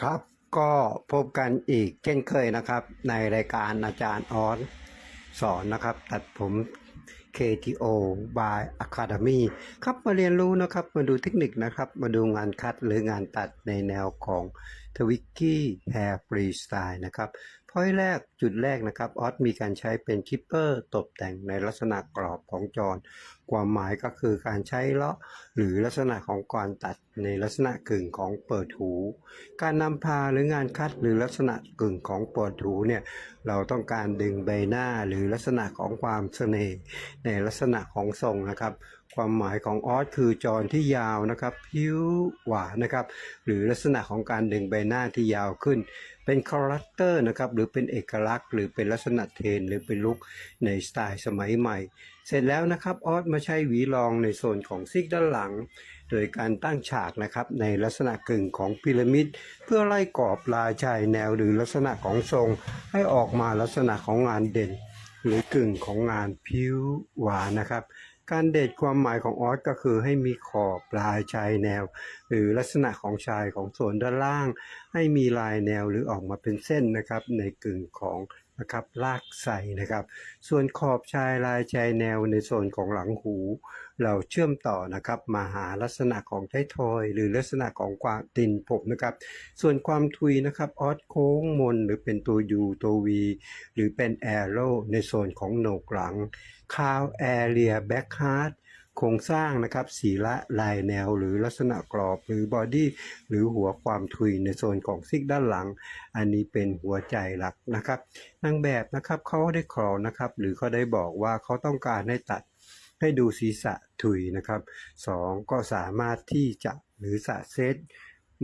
ครับก็พบกันอีกเช่นเคยนะครับ ในรายการอาจารย์ออนสอนนะครับ ตัดผม KTO by Academy ครับมาเรียนรู้นะครับมาดูเทคนิคนะครับ มาดูงานคัดหรืองานตัดในแนวของทวิกกี้แฮร์ฟรีสไตล์นะครับ พอยแรกจุดแรกนะครับออสมีการใช้เป็นคิปเปอร์ตกแต่งในลักษณะกรอบของจรความหมายก็คือการใช้เลาะหรือลักษณะของการตัดในลักษณะกึ่งของเปิดหู การนำพาหรืองานคัดหรือลักษณะกึ่งของเปิดหูเนี่ยเราต้องการดึงใบหน้าหรือลักษณะของความเสน่ห์ในลักษณะของทรงนะครับ ความหมายของออสคือจรที่ยาวนะครับผิวหวานนะครับ หรือลักษณะของการดึงใบหน้าที่ยาวขึ้น เป็นคาแรคเตอร์นะครับหรือเป็นเอกลักษณ์ หรือเป็นลักษณะเทรนหรือเป็นลุคในสไตล์สมัยใหม่ เสร็จแล้วนะครับออสมาใช้หวีรองในโซนของซิกด้านหลัง โดยการตั้งฉากนะครับในลักษณะกึ่งของพีระมิด เพื่อไล่กรอบลายชายแนวหรือลักษณะของทรง ให้ออกมาลักษณะของงานเด่น หรือกึ่งของงานผิวหวานนะครับ การเด็ดความหมายของออสก็คือให้มีขอบลายชายแนว หรือลักษณะของชายของส่วนด้านล่าง ให้มีลายแนวหรือออกมาเป็นเส้นนะครับ ในกึ่งของ นะครับลากใส่นะครับ ส่วนขอบชายลายชายแนวในโซนของหลังหู เราเชื่อมต่อนะครับมาหาลักษณะของท้ายทอย หรือลักษณะของควาตินผมนะครับ ส่วนความทุยนะครับออสโค้งมนหรือเป็นตัว U ตัว V หรือเป็นแอโร่ในโซนของโหนกหลังคาวแอเรียแบ็คฮาร์ด โครงสร้างนะครับสีละลายแนวหรือลักษณะกรอบหรือบอดี้หรือหัวความทุยในโซนของซิกด้านหลัง อันนี้เป็นหัวใจหลักนะครับนางแบบนะครับเขาได้ขอนะครับ หรือเขาได้บอกว่าเขาต้องการให้ตัดให้ดูศีรษะถุยนะครับสองก็สามารถที่จะหรือสะเซต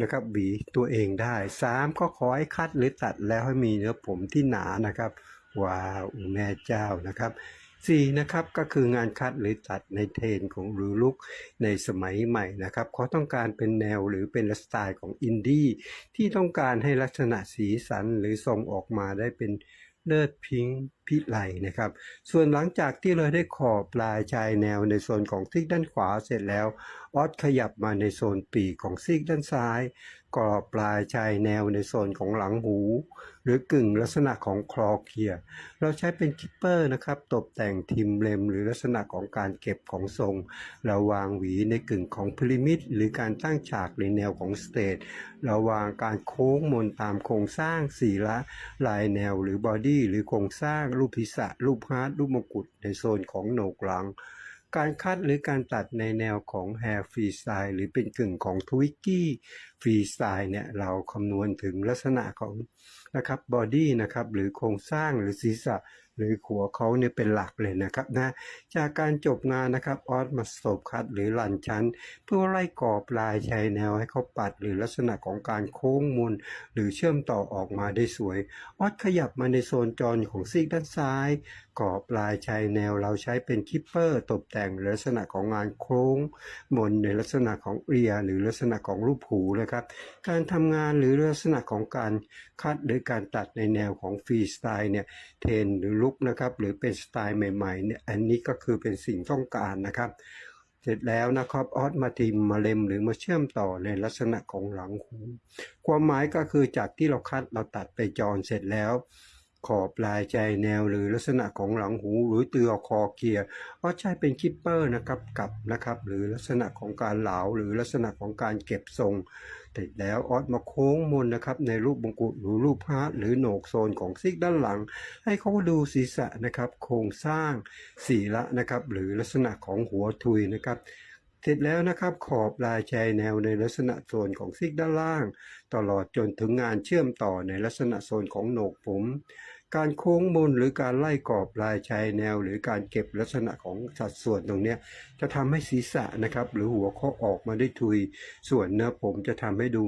นะครับหวีตัวเองได้สามก็ขอให้คัดหรือตัดแล้วให้มีเนื้อผมที่หนานะครับว้าวแม่เจ้านะครับ สี่นะครับก็คืองานคัดหรือตัดในเทรนของหรือลุกในสมัยใหม่นะครับเขาต้องการเป็นแนวหรือเป็นสไตล์ของอินดี้ที่ต้องการให้ลักษณะสีสันหรือทรงออกมาได้เป็นเลิศพิงพิไลนะครับ ส่วนหลังจากที่เราได้ขอบปลายชายแนวในโซนของซีกด้านขวาเสร็จแล้ว ออสขยับมาในโซนปีกของซีกด้านซ้าย กรอบปลายชายแนวในโซนของหลังหู หรือกึ่งลักษณะของคลอเคีย เราใช้เป็นคิปเปอร์นะครับ ตกแต่งทิมเลม หรือลักษณะของการเก็บของทรง เราวางหวีในกึ่งของพีระมิดหรือการตั้งฉากในแนวของสเตทเราวางการโค้งมนตามโครงสร้างสีละ ลายแนวหรือบอดี้หรือโครงสร้างรูปพิษะรูปฮาร์ดรูปมงกุฎในโซนของโหนกหลัง การคัดหรือการตัดในแนวของ Hair Freestyle หรือเป็นกึ่งของ Twiggy Freestyle เนี่ยเราคำนวณถึงลักษณะของนะครับบอดี้นะครับหรือโครงสร้างหรือศีรษะ หรือหัวเขาเนี่ยเป็นหลักเลยนะครับนะจากการจบงานนะครับออสมาสบคัดหรือหลั่นชั้น เพื่อไล่กรอบลายชายแนวให้เขาปัดหรือลักษณะของการโค้งมนหรือเชื่อมต่อออกมาได้สวย ออสขยับมาในโซนจรของซีกด้านซ้าย กรอบลายชายแนวเราใช้เป็นคิปเปอร์ ตกแต่งลักษณะของงานโค้งมนในลักษณะของเรียหรือลักษณะของรูปหูนะครับ การทำงานหรือลักษณะของการคัดหรือการตัดในแนวของฟรีสไตล์เนี่ยเทนหรือลุกนะครับหรือเป็นสไตล์ใหม่ๆเนี่ยอันนี้ก็คือเป็นสิ่งต้องการนะครับ เสร็จแล้วนะครับออสมาทิมมาเล็มหรือมาเชื่อมต่อในลักษณะของหลังหูความหมายก็คือจากที่เราคัดเราตัดไปจรเสร็จแล้วขอบลายใจแนวหรือลักษณะของหลังหูหรือเตือคอเกียร์ก็ใช้เป็นคิปเปอร์นะครับกับนะครับ หรือลักษณะของการเหลาหรือลักษณะของการเก็บทรง เสร็จแล้วออสมาโค้งมนนะครับในรูปมงกุฎหรือรูปพระหรือโหนกโซนของซีกด้านหลัง ให้เขาดูศีรษะนะครับโครงสร้างสีละนะครับหรือลักษณะของหัวทุยนะครับเสร็จแล้วนะครับขอบลายชายแนวในลักษณะโซนของซีกด้านล่าง ตลอดจนถึงงานเชื่อมต่อในลักษณะโซนของโหนกผม การโค้งมนหรือการไล่กรอบลายชายแนว หรือการเก็บลักษณะของสัดส่วนตรงนี้จะทำให้ศีรษะนะครับ หรือหัวเขาออกมาได้ทุย ส่วนเนื้อผมจะทำให้ดู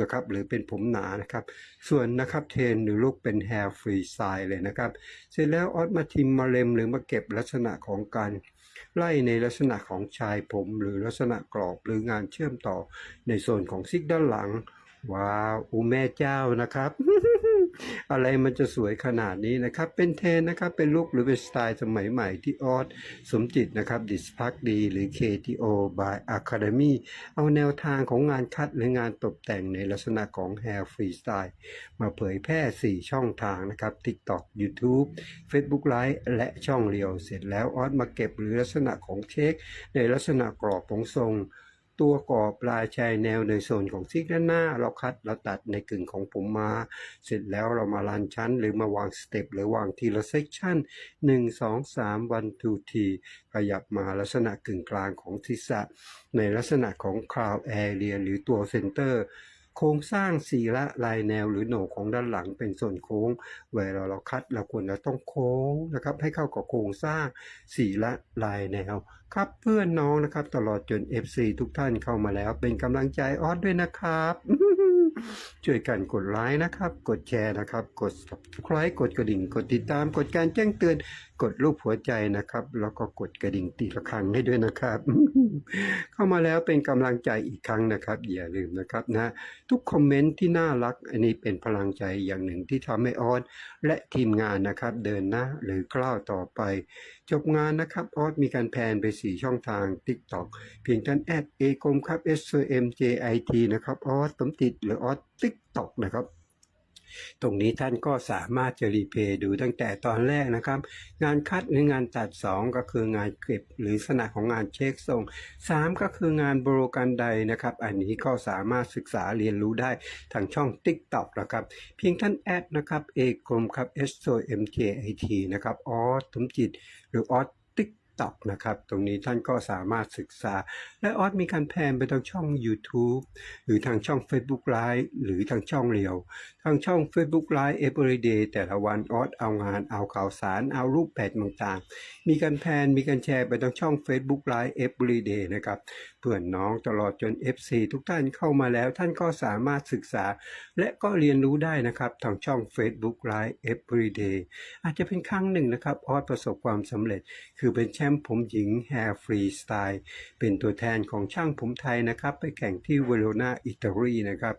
นะครับหรือเป็นผมหนานะครับ ส่วนนะครับเทนหรือลุกเป็น hair free style เลยนะครับ เสร็จแล้วออสมาทิมมาเล็มหรือมาเก็บลักษณะของการไล่ในลักษณะของชายผมหรือลักษณะกรอบหรืองานเชื่อมต่อในโซนของซิกด้านหลัง ว้าวอูแม่เจ้านะครับ อะไรมันจะสวยขนาดนี้นะครับ เป็นเทรนนะครับ เป็นลุคหรือเป็นสไตล์สมัยใหม่ที่ออสสมจิตนะครับดิสพักดีหรือ KTO by Academy เอาแนวทางของงานคัดหรืองานตกแต่งในลักษณะของ Hair Freestyle มาเผยแพร่ 4 ช่องทางนะครับ TikTok YouTube Facebook Live และช่องเรียว เสร็จแล้วออสมาเก็บหรือลักษณะของเช็คในลักษณะกรอบของทรง ตัวก่อปลายชายแนวในโซนของซิกด้านหน้า เราคัดเราตัดในกึ่งของผมมา เสร็จแล้วเรามาลันชั้น หรือมาวางสเต็ปหรือวางทีละเซกชัน1 2 3 1 2ทีขยับมาลักษณะกึ่งกลางของศีรษะ ในลักษณะของคราวแอเรียหรือตัวเซนเตอร์ โครงสร้างสีละลายแนวหรือโหนกของด้านหลังเป็นส่วนโค้ง เวลาเราคัดเราควรจะต้องโค้งนะครับให้เข้ากับโครงสร้างสีละลายแนว ครับเพื่อนน้องนะครับ ตลอดจน FC ทุกท่านเข้ามาแล้ว เป็นกำลังใจออสด้วยนะครับช่วยกันกดไลค์นะครับ กดแชร์นะครับ กด subscribe กดกระดิ่ง กดติดตาม กดการแจ้งเตือน กดรูปหัวใจนะครับ แล้วก็กดกระดิ่งตีละครั้งให้ด้วยนะครับ เข้ามาแล้วเป็นกำลังใจอีกครั้งนะครับ อย่าลืมนะครับนะ ทุกคอมเมนต์ที่น่ารัก อันนี้เป็นพลังใจอย่างหนึ่งที่ทำให้ออสและทีมงานนะครับ เดินหน้าหรือกล้าวต่อไป จบงานนะครับออสมีการแพนไป 4 ช่องทาง TikTok เพียงท่านแอดเอกมครับ S O M J I T นะครับออสสมติดหรือออส TikTok นะครับ ตรงนี้ท่านก็สามารถจะรีเพย์ดูตั้งแต่ตอนแรกนะครับ งานคัดหรืองานตัด 2 ก็คืองานเก็บหรือลักษณะของงานเช็คส่ง 3 ก็คืองานโบรกันไดนะครับ อันนี้ก็สามารถศึกษาเรียนรู้ได้ทางช่อง TikTok นะครับ เพียงท่านแอดนะครับเอกรมครับ S O M J I T นะครับออสสมจิต หรือออส TikTok นะครับ ตรงนี้ท่านก็สามารถศึกษา และออสมีการแพนไปทางช่อง YouTube หรือทางช่อง Facebook Live หรือทางช่องเรียว ทางช่อง Facebook Live Everyday แต่ละวันออสเอางานเอาข่าวสาร เอารูปแบบต่างๆ มีการแพนมีการแชร์ไปทางช่อง Facebook Live Everyday นะครับ เพื่อนน้องตลอดจน FC ทุกท่านเข้ามาแล้วท่านก็สามารถศึกษา และก็เรียนรู้ได้นะครับ ทางช่อง Facebook Live Everyday อาจจะเป็นครั้งหนึ่งนะครับออสประสบความสำเร็จ คือเป็นแชมป์ผมหญิง Hair Freestyle เป็นตัวแทนของช่างผมไทยนะครับ ไปแข่งที่เวโรนาอิตาลีนะครับ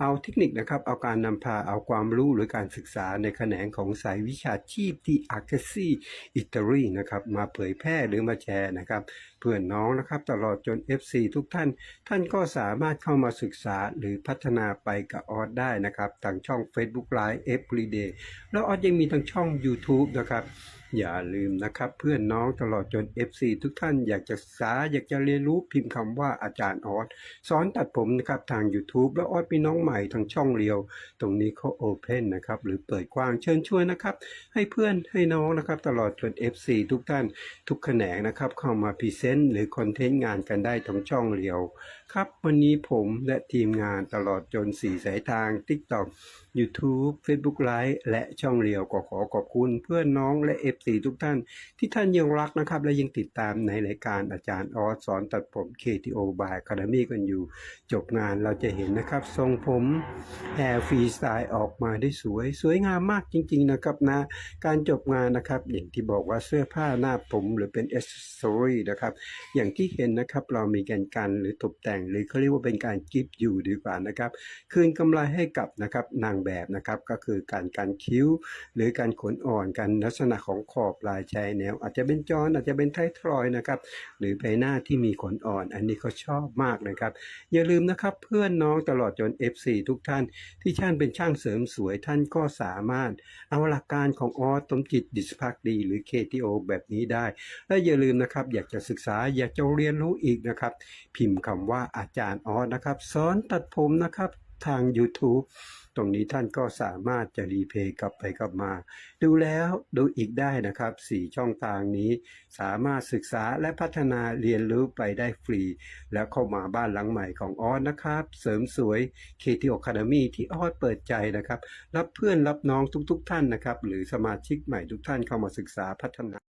เอาเทคนิคนะครับเอาการนำพาเอาความรู้หรือการศึกษาในแขนงของสายวิชาชีพที่อาร์เกซีอิตาลีนะครับมาเผยแพร่หรือมาแชร์นะครับ เพื่อนน้องนะครับตลอดจน FC ทุกท่าน ท่านก็สามารถเข้ามาศึกษาหรือพัฒนาไปกับออสได้นะครับทางช่อง Facebook Live Everyday แล้วออสยังมีทางช่อง YouTube นะครับ อย่าลืมนะครับ เพื่อนน้องตลอดจน FC ทุกท่านอยากจะศึกษาอยากจะเรียนรู้พิมพ์คำว่าอาจารย์ออสสอนตัดผมนะครับทาง YouTube แล้วออสมีน้องใหม่ทางช่องเรียว ตรงนี้เขาโอเพนนะครับหรือเปิดกว้างเชิญชวนนะครับ ให้เพื่อนให้น้องนะครับ ตลอดจน FC ทุกท่านทุกแขนงนะครับ เข้ามาพรีเซนต์หรือคอนเทนต์งานกันได้ทางช่องเรียวครับวันนี้ผมและทีมงานตลอดจน4สายทาง TikTok YouTube Facebook Live และช่องเรียวก็ขอขอบคุณเพื่อนน้องและ FC ทุกท่าน ที่ท่านยังรักนะครับ และยังติดตามในรายการอาจารย์ออสสอนตัดผม KTO by Academy กันอยู่ จบงานเราจะเห็นนะครับ ทรงผมแ i r ฟรีสไตล์ออกมาได้สวย สวยงามมากจริง ๆ นะครับนะ การจบงานนะครับ อย่างที่บอกว่าเสื้อผ้าหน้าผมหรือเป็น accessory นะครับ อย่างที่เห็นนะครับเรามีการกันหรือตกแต่ง หรือเขาเรียกว่าเป็นการกิฟต์อยู่ดีกว่านะครับ คืนกำไรให้กับนะครับนางแบบนะครับก็คือการการคิ้ว หรือการขนอ่อนกันลักษณะของขอบลายชายแนว อาจจะเป็นจอนอาจจะเป็นไททรอยนะครับ หรือใบหน้าที่มีขนอ่อน อันนี้เขาชอบมากนะครับ อย่าลืมนะครับเพื่อนน้องตลอดจน FC ทุกท่าน ที่ท่านเป็นช่างเสริมสวยท่านก็สามารถ เอาหลักการของออสตมจิตดิสพักดีหรือ KTO แบบนี้ได้ และอย่าลืมนะครับ อยากจะศึกษาอยากจะเรียนรู้อีกนะครับ พิมพ์คำว่าอาจารย์ออสนะครับสอนตัดผมนะครับ ทาง YouTube ตรงนี้ท่านก็สามารถจะรีเพย์กลับไปกลับมา ดูแล้วดูอีกได้นะครับ 4 ช่องทางนี้ สามารถศึกษาและพัฒนาเรียนรู้ไปได้ฟรี แล้วเข้ามาบ้านหลังใหม่ของออสนะครับ เสริมสวย KT Academy ที่ออสเปิดใจนะครับ รับเพื่อนรับน้องทุกๆทท่านนะครับ หรือสมาชิกใหม่ทุกท่านเข้ามาศึกษาพัฒนา